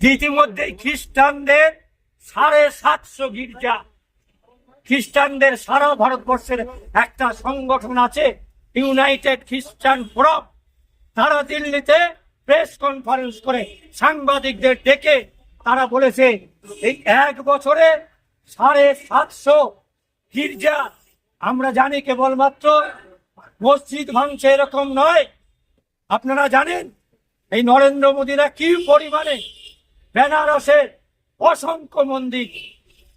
ইতিমধ্যে খ্রিস্টানদের সাড়ে সাতশো গির্জা, খ্রিস্টানদের সারা ভারতবর্ষের একটা সংগঠন আছে ইউনাইটেড খ্রিস্টান ফোরাম তারা দিল্লিতে প্রেস কনফারেন্স করে সাংবাদিকদের ডেকে, তারা বলেছে, এই এক বছরে সাড়ে সাতশো গির্জা, আমরা জানি কেবলমাত্র মসজিদ ভাঙছে এরকম নয়। আপনারা জানেন, এই নরেন্দ্র মোদীরা কি পরিমাণে বেনারসের অসংখ্য মন্দির,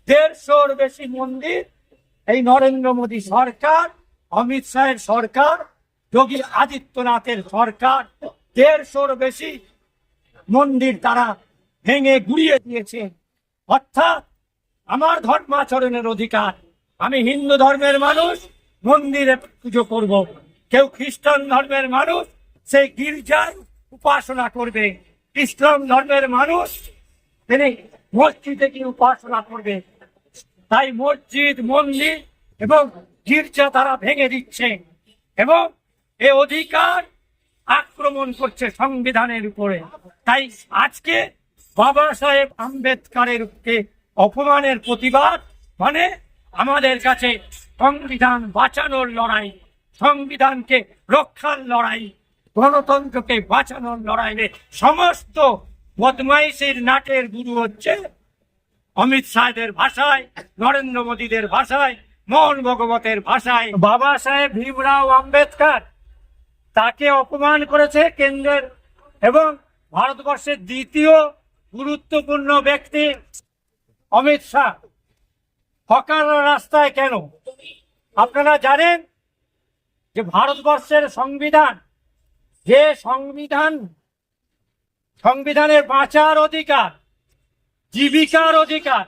দেড়শোর বেশি মন্দির, এই নরেন্দ্র মোদী সরকার, অমিত শাহের সরকার, যোগী আদিত্যনাথের সরকার, দেড়শোর বেশি মন্দির তারা ভেঙে গুড়িয়ে দিয়েছে। অর্থাৎ আমার ধর্মাচরণের অধিকার। আমি হিন্দু ধর্মের মানুষ, মন্দিরে পুজো করব। কেউ খ্রিস্টান ধর্মের মানুষ, সেই গির্জায় উপাসনা করবে। ইসলাম ধর্মের মানুষ, তিনি মসজিদে কি উপাসনা করবে। তাই মসজিদ, মন্দির এবং গির্জা তারা ভেঙে দিচ্ছে এবং এ অধিকার আক্রমণ করছে সংবিধানের উপরে। তাই আজকে বাবা সাহেব আম্বেদকারের অপমানের প্রতিবাদ মানে আমাদের কাছে সংবিধান বাঁচানোর লড়াই, সংবিধানকে রক্ষার লড়াই। গণতন্ত্রকে বাঁচানোর লড়াইয়ে সমস্ত বদমাইশের নাটের গুরু হচ্ছে অমিত শাহের ভাষায়, নরেন্দ্র মোদীদের ভাষায়, মোহন ভগবতের ভাষায়। বাবা সাহেব ভীমরাও আম্বেদকর, তাকে অপমান করেছে কেন্দ্রের এবং ভারতবর্ষের দ্বিতীয় গুরুত্বপূর্ণ ব্যক্তি অমিত শাহ। হকার রাস্তায় কেন? আপনারা জানেন যে ভারতবর্ষের সংবিধান যে সংবিধান, সংবিধানের বাঁচার অধিকার, জীবিকার অধিকার,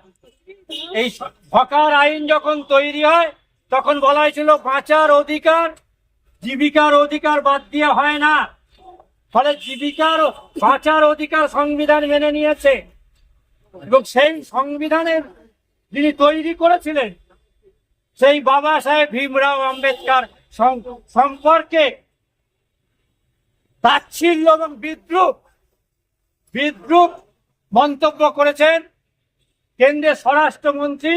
এই হকার আইন যখন তৈরি হয়, তখন বলা হয়েছিল বাঁচার অধিকার, জীবিকার অধিকার বাদ দিয়ে হয় না। ফলে জীবিকার বাঁচার অধিকার সংবিধান মেনে নিয়েছে। এবং সেই সংবিধানের যিনি তৈরি করেছিলেন, সেই বাবা সাহেব ভীমরাও আম্বেদকর সম্পর্কে তাচ্ছিল্য এবং বিদ্রুপ বিদ্রুপ মন্তব্য করেছেন কেন্দ্রের স্বরাষ্ট্রমন্ত্রী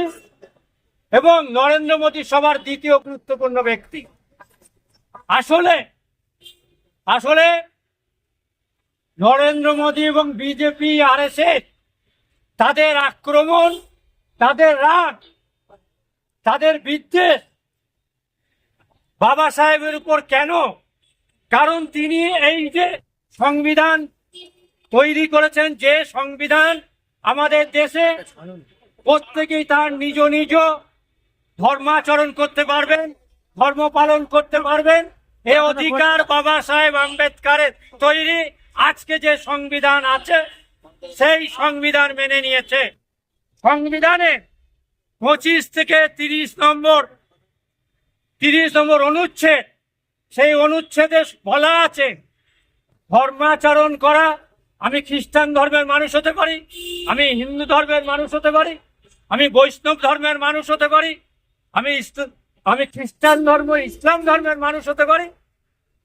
এবং নরেন্দ্র মোদী সবার দ্বিতীয় গুরুত্বপূর্ণ ব্যক্তি। আসলে আসলে নরেন্দ্র মোদী এবং বিজেপি আর তাদের আক্রমণ, তাদের রাগ, তাদের বিদ্বেষ বাবা সাহেবের উপর কেন কারণ তিনি এই যে সংবিধান তৈরি করেছেন, যে সংবিধান আমাদের দেশে প্রত্যেকেই তার নিজ নিজ ধর্মাচরণ করতে পারবেন, ধর্ম পালন করতে পারবেন। এ অধিকার বাবা সাহেব আম্বেদকারের তৈরি। আজকে যে সংবিধান আছে, সেই সংবিধান মেনে নিয়েছে। সংবিধানে পঁচিশ থেকে তিরিশ নম্বর তিরিশ নম্বর অনুচ্ছেদ সেই অনুচ্ছেদে বলা আছে, ধর্মাচরণ করা, আমি খ্রিস্টান ধর্মের মানুষ হতে পারি, আমি হিন্দু ধর্মের মানুষ হতে পারি, আমি বৈষ্ণব ধর্মের মানুষ হতে পারি, আমি আমি খ্রিস্টান ধর্ম, ইসলাম ধর্মের মানুষ হতে পারি,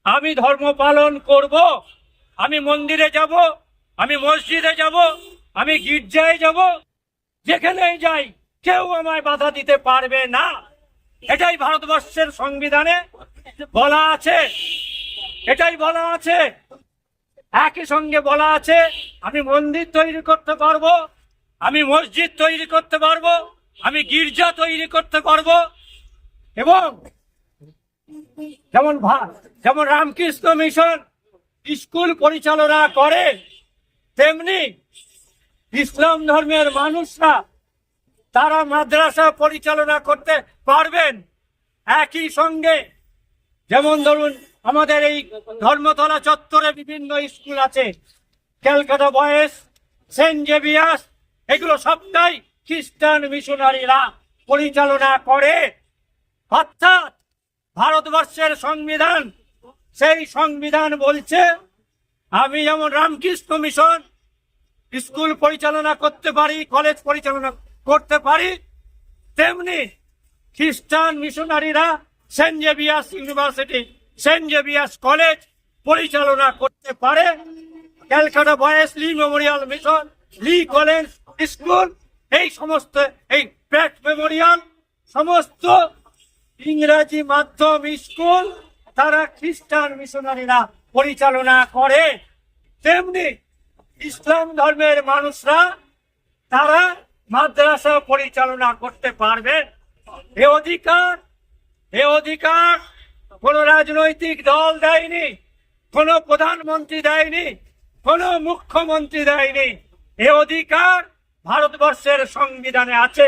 আমি ধর্ম পালন করব, আমি মন্দিরে যাব, আমি মসজিদে যাব, আমি গির্জায় যাব, যেখানেই যাই, কেউ আমায় বাধা দিতে পারবে না। এটাই ভারতবর্ষের সংবিধানে বলা আছে। এটাই বলা আছে। একই সঙ্গে বলা আছে, আমি মন্দির তৈরি করতে পারব, আমি মসজিদ তৈরি করতে পারব, আমি গির্জা তৈরি করতে পারব, এবং যেমন যেমন রামকৃষ্ণ মিশন স্কুল পরিচালনা করে, তেমনি ইসলাম ধর্মের মানুষরা তারা মাদ্রাসা পরিচালনা করতে পারবেন। একই সঙ্গে যেমন ধরুন, আমাদের এই ধর্মতলা চত্বরে বিভিন্ন স্কুল আছে। ক্যালকাটা বয়েস সেন্ট জেভিয়াস এগুলো সবটাই খ্রিস্টান মিশনারিরা পরিচালনা করে। অর্থাৎ ভারতবর্ষের সংবিধান, সেই সংবিধান বলছে, আমি যেমন রামকৃষ্ণ মিশন স্কুল পরিচালনা করতে পারি, কলেজ পরিচালনা করতে পারি, তেমনি খ্রিস্টান মিশনারিরা সেন্ট জেভিয়াস ইউনিভার্সিটি সেন্ট জেভিয়াস কলেজ পরিচালনা করতে পারে। Calcutta বয়েসলি Memorial mission, Lee college school, এই সমস্ত, এই প্যাট মেমোরিয়াল, সমস্ত ইংরাজি মাধ্যম স্কুল, তারা খ্রিস্টান মিশনারিরা পরিচালনা করে। তেমনি ইসলাম ধর্মের মানুষরা, তারা মাদ্রাসা পরিচালনা করতে পারবে। এ অধিকার এ অধিকার কোন রাজনৈতিক দল দেয়নি, কোন প্রধানমন্ত্রী দেয়নি, কোন মুখ্যমন্ত্রী দেয়নি। এ অধিকার ভারতবর্ষের সংবিধানে আছে।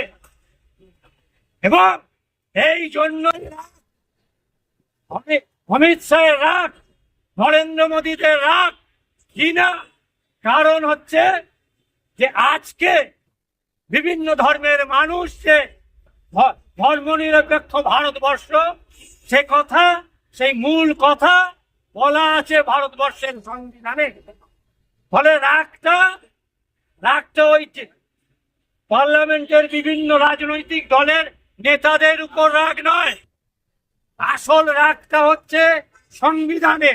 এবং এই জন্য অমিত শাহের রাগ, নরেন্দ্র মোদীদের রাগ কি না? কারণ হচ্ছে যে আজকে বিভিন্ন ধর্মের মানুষ যে ধর্মনিরপেক্ষ ভারতবর্ষ, সে কথা, সেই মূল কথা বলা আছে ভারতবর্ষের সংবিধানে। ফলে রাগটা রাগটা ওই পার্লামেন্টের বিভিন্ন রাজনৈতিক দলের নেতাদের উপর রাগ নয়। আসল রাগটা হচ্ছে সংবিধানে।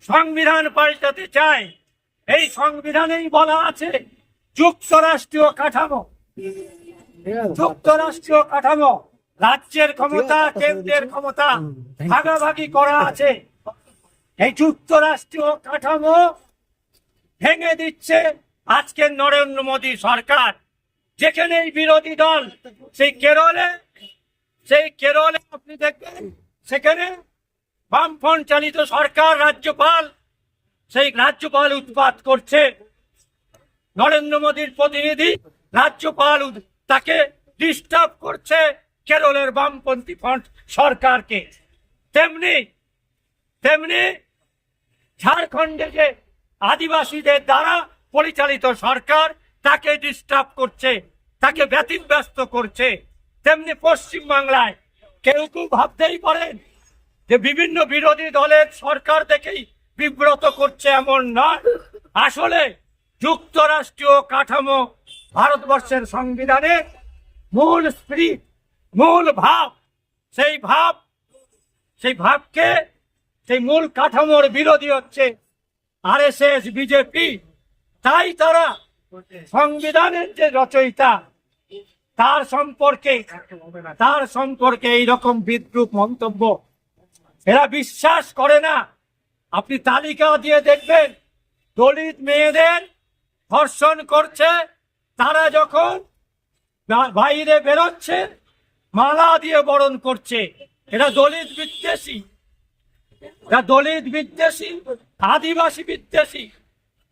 সংবিধান পাল্টাতে চায়। এই সংবিধানেই বলা আছে, যুক্তরাষ্ট্রীয় কাঠামো। যুক্তরাষ্ট্রীয় কাঠামো রাজ্যের ক্ষমতা কেন্দ্রের ক্ষমতা ভাগাভাগি করা আছে। এই যুক্তরাষ্ট্রীয় কাঠামো ভেঙে দিচ্ছে আজকের নরেন্দ্র মোদী সরকার। যেখানে বিরোধী দল সেই কেরলে সেই কেরলে আপনি দেখবেন সেখানে বামফ্রন্ট চালিত সরকার রাজ্যপাল সেই রাজ্যপাল উৎপাত করছে। নরেন্দ্র মোদীর প্রতিনিধি রাজ্যপাল তাকে ডিস্টার্ব করছে কেরলের বামপন্থী ফ্রন্ট সরকারকে। তেমনি তেমনি ঝাড়খণ্ডে যে আদিবাসীদের দ্বারা পরিচালিত সরকার, তাকে ডিস্টার্ব করছে, তাকে ব্যতিব্যস্ত করছে। তেমনি পশ্চিম বাংলায় কেউ কেউ ভাবতেই পারেন যে বিভিন্ন বিরোধী দলের সরকার দেখেই বিব্রত করছে এমন নয়। আসলে যুক্তরাষ্ট্রীয় কাঠামো ভারতবর্ষের সংবিধানে মূল স্পিরিট মূল ভাব, সেই ভাব, সেই ভাবকে, সেই মূল কাঠামোর বিরোধী হচ্ছে আরএসএস, বিজেপি। তাই তারা সংবিধানের যে রচয়িতা, তার সম্পর্কে তার সম্পর্কে এইরকম বিদ্রুপ মন্তব্য। এরা বিশ্বাস করে না। আপনি তালিকা দিয়ে দেখবেন, দলিত মেয়েদের ধর্ষণ করছে তারা যখন বাইরে বেরোচ্ছে, মালা দিয়ে বরণ করছে। এরা দলিত বিদ্বেষী। এরা দলিত বিদ্বেষী, আদিবাসী বিদ্বেষী।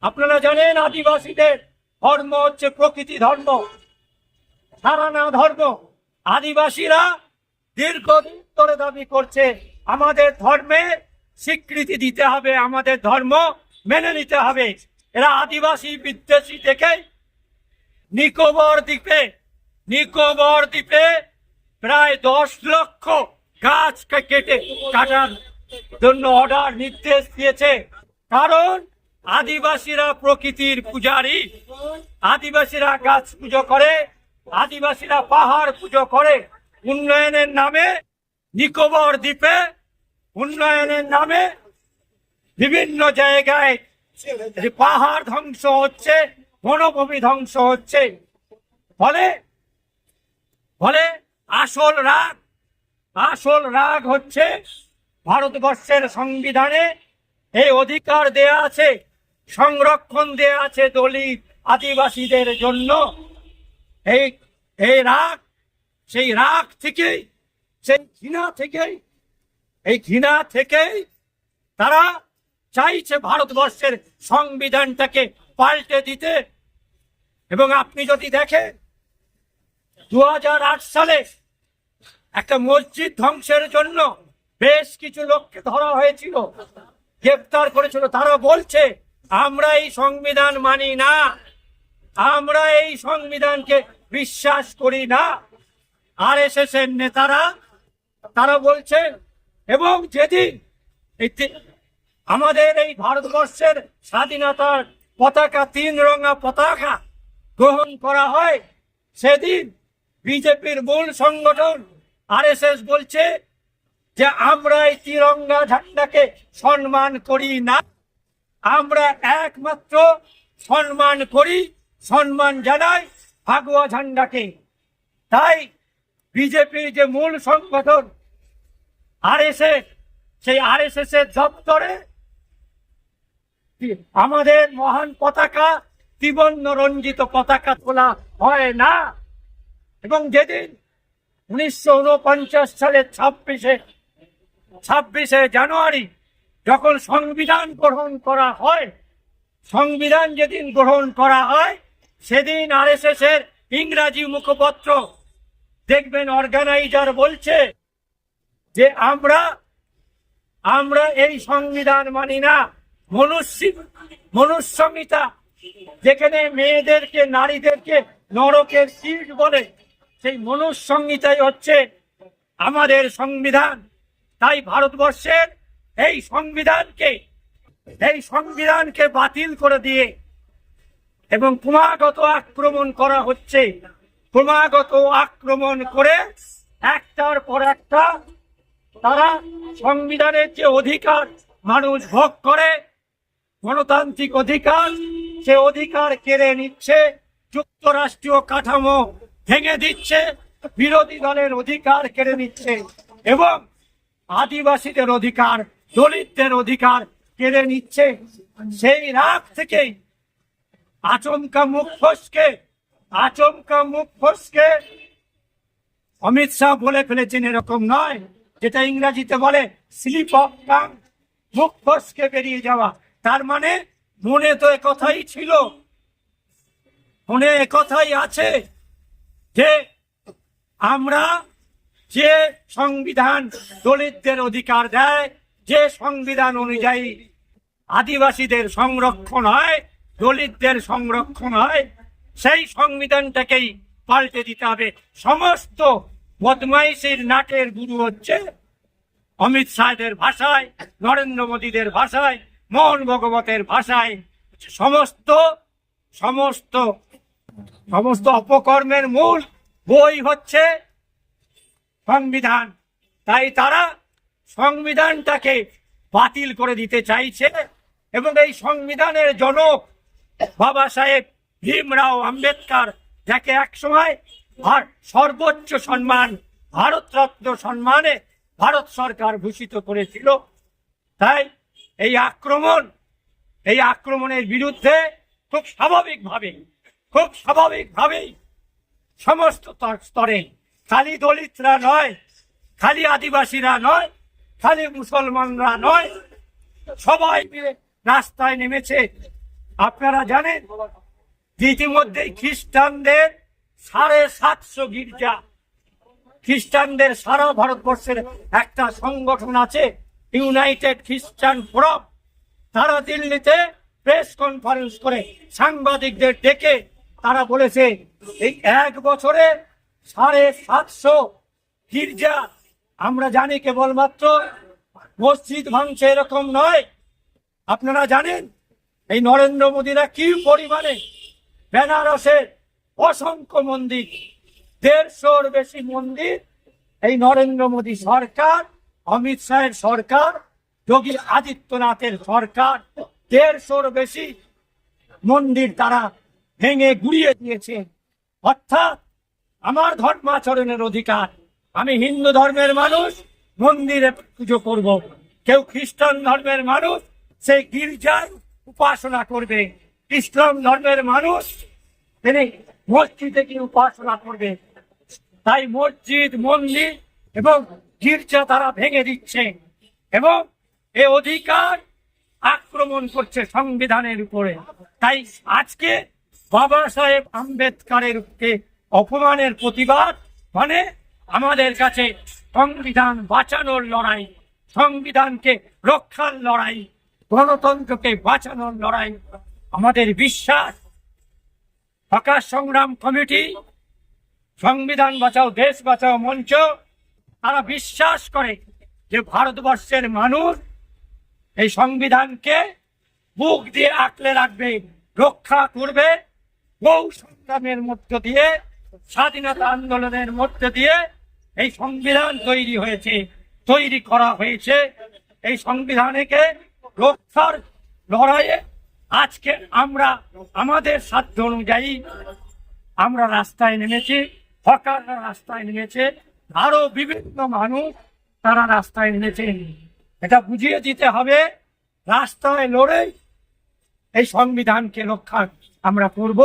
আপনারা জানেন আদিবাসীদের ধর্ম হচ্ছে প্রকৃতি ধর্ম। সারানা ধর্ম। আদিবাসীরা দীর্ঘদিন ধরে দাবি করছে, আমাদের ধর্মে স্বীকৃতি দিতে হবে, আমাদের ধর্ম মেনে নিতে হবে। এরা আদিবাসী বিদ্বেষী থেকে নিকোবর দ্বীপে নিকোবর দ্বীপে প্রায় দশ লক্ষ গাছ কেটে কাটার জন্য অর্ডার নির্দেশ দিয়েছে। কারণ আদিবাসীরা প্রকৃতির পূজারী। আদিবাসীরা গাছ পুজো করে, আদিবাসীরা পাহাড় পুজো করে। উন্নয়নের নামে নিকোবর দ্বীপে, উন্নয়নের নামে বিভিন্ন জায়গায় পাহাড় ধ্বংস হচ্ছে বনভূমি ধ্বংস হচ্ছে। ফলে ফলে আসল রাগ আসল রাগ হচ্ছে ভারতবর্ষের সংবিধানে এই অধিকার দেয়া আছে, সংরক্ষণ দেয়া আছে দলিত আদিবাসীদের জন্য। এই এই রাগ, সেই রাগ থেকেই, সেই ঘৃণা থেকেই, এই ঘৃণা থেকেই তারা চাইছে ভারতবর্ষের সংবিধানটাকে পাল্টে দিতে। এবং আপনি যদি দেখেন দু হাজার আট সালে একটা মসজিদ ধ্বংসের জন্য বেশ কিছু লোককে ধরা হয়েছিল, গ্রেপ্তার করেছিল। তারা বলছে, আমরা এই সংবিধান মানি না। আমরা এই সংবিধানকে বিশ্বাস করি না। আর এস এর নেতারা, তারা বলছেন এবং যেদিন আমাদের এই ভারতবর্ষের স্বাধীনতার পতাকা, তিন রঙা পতাকা গ্রহণ করা হয়। সেদিন বিজেপির মূল সংগঠন আরএসএস বলছে যে, আমরা এই তিরঙ্গা ঝান্ডাকে সম্মান করি না। আমরা একমাত্র সম্মান করি, সম্মান জানাই ফাগুয়া ঝান্ডাকে। তাই বিজেপির যে মূল সংগঠন আরএসএস, সেই আরএসএস এর দপ্তরে আমাদের মহান পতাকা ত্রিবর্ণ রঞ্জিত পতাকা তোলা হয় না। এবং যেদিন উনিশশো উনপঞ্চাশ সালের ছাব্বিশে ছাব্বিশে জানুয়ারি যখন সংবিধান গ্রহণ করা হয়, সংবিধান যেদিন গ্রহণ করা হয়, সেদিন আরএসএস এর ইংরাজি মুখপত্র, দেখবেন অর্গানাইজার বলছে যে আমরা আমরা এই সংবিধান মানি না। মনুষ্য মনুষ্যমিতা, যেখানে মেয়েদেরকে, নারীদেরকে নরকের সিট বলে, সেই মনুষ্যংহিতাই হচ্ছে আমাদের সংবিধান। তাই ভারতবর্ষের এই সংবিধানকে এই সংবিধানকে বাতিল করে দিয়ে এবং ক্রমাগত আক্রমণ করা হচ্ছে। ক্রমাগত আক্রমণ করে একটার পর একটা তারা সংবিধানের যে অধিকার মানুষ ভোগ করে গণতান্ত্রিক অধিকার, সে অধিকার কেড়ে নিচ্ছে, যুক্তরাষ্ট্রীয় কাঠামো ভেঙে দিচ্ছে, বিরোধী দলের অধিকার কেড়ে নিচ্ছে এবং আদিবাসীদের অধিকার, দলিতদের অধিকার কেড়ে নিচ্ছে। সেই রাগ থেকেই আচমকা মুখ ফসকে, আচমকা মুখ ফসকে। অমিত শাহ বলে ফেলেছেন এরকম নয়, যেটা ইংরেজিতে বলে, স্লিপ অফ টাং, মুখ ফসকে বেরিয়ে যাওয়া। তার মানে মনে তো কথাই ছিল। মনে কথাই আছে যে আমরা যে সংবিধান দলিতদের অধিকার দেয়, যে সংবিধান অনুযায়ী আদিবাসীদের সংরক্ষণ হয়, দলিতদের সংরক্ষণ হয়, সেই সংবিধানটাকেই পাল্টে দিতে হবে। সমস্ত বদমাইশির নাটের গুরু হচ্ছে অমিত শাহের ভাষায়, নরেন্দ্র মোদীদের ভাষায় মোহন ভগবতের ভাষায় সমস্ত সমস্ত সমস্ত অপকর্মের মূল বই হচ্ছে সংবিধান। তাই তারা সংবিধানটাকে বাতিল করে দিতে চাইছে এবং এই সংবিধানের জনক বাবা সাহেব ভীমরাও আম্বেদকর, যাকে একসময় সর্বোচ্চ সম্মান, ভারতরত্ন সম্মানে ভারত সরকার ভূষিত করেছিল, তাই এই আক্রমণ, এই আক্রমণের বিরুদ্ধে খুব স্বাভাবিকভাবে খুব স্বাভাবিকভাবেই সমস্ত স্তর- খালি দলিতরা নয়, খালি আদিবাসীরা নয়, খালি মুসলমানরা নয়, সবাই মিলে রাস্তায় নেমেছে। আপনারা জানেন যে ইতিমধ্যেই খ্রিস্টানদের সাড়ে সাতশো গির্জা, খ্রিস্টানদের সারা ভারতবর্ষের একটা সংগঠন আছে ইউনাইটেড খ্রিস্টান ফোরাম তারা দিল্লিতে প্রেস কনফারেন্স করে, সাংবাদিকদের ডেকে, তারা বলেছে, এই এক বছরে সাড়ে সাতশো গির্জা, আমরা জানি কেবলমাত্র মসজিদ ভাঙছে এরকম নয়। আপনারা জানেন, এই নরেন্দ্র মোদীরা কি পরিমাণে বেনারসের অসংখ্য মন্দির, দেড়শোর বেশি মন্দির, এই নরেন্দ্র মোদী সরকার অমিত শাহের সরকার, যোগী আদিত্যনাথের সরকার, দেড়শোর বেশি মন্দির তারা ভেঙে গুড়িয়ে দিয়েছে। অর্থাৎ আমার ধর্মাচরণের অধিকার। আমি হিন্দু ধর্মের মানুষ, মন্দিরে পুজো করব। কেউ খ্রিস্টান ধর্মের মানুষ সেই গির্জায় উপাসনা করবে। ইসলাম ধর্মের মানুষ, তিনি মসজিদে গিয়ে উপাসনা করবে। তাই মসজিদ, মন্দির এবং গির্জা তারা ভেঙে দিচ্ছে এবং এ অধিকার আক্রমণ করছে সংবিধানের উপরে। তাই আজকে বাবা সাহেব আম্বেদকারেরকে অপমানের প্রতিবাদ মানে আমাদের কাছে সংবিধান বাঁচানোর লড়াই, সংবিধানকে রক্ষার লড়াই, গণতন্ত্রকে বাঁচানোর লড়াই, আমাদের বিশ্বাস, প্রকাশ সংগ্রাম কমিটি, সংবিধান বাঁচাও, দেশ বাঁচাও মঞ্চ তারা বিশ্বাস করে যে ভারতবর্ষের মানুষ এই সংবিধানকে বুক দিয়ে আঁকলে রাখবে, রক্ষা করবে, বহু সংগ্রামের মধ্য দিয়ে, স্বাধীনতা আন্দোলনের মধ্য দিয়ে এই সংবিধান তৈরি হয়েছে, তৈরি করা হয়েছে। এই সংবিধানকে রক্ষার লড়াইয়ে আজকে আমরা আমাদের সাধ্য অনুযায়ী আমরা রাস্তায় নেমেছি, হকাররা রাস্তায় নেমেছে। আরও বিভিন্ন মানুষ তারা রাস্তায় নেমেছেন এটা বুঝিয়ে দিতে হবে, রাস্তায় লড়ে এই সংবিধানকে রক্ষা আমরা করব।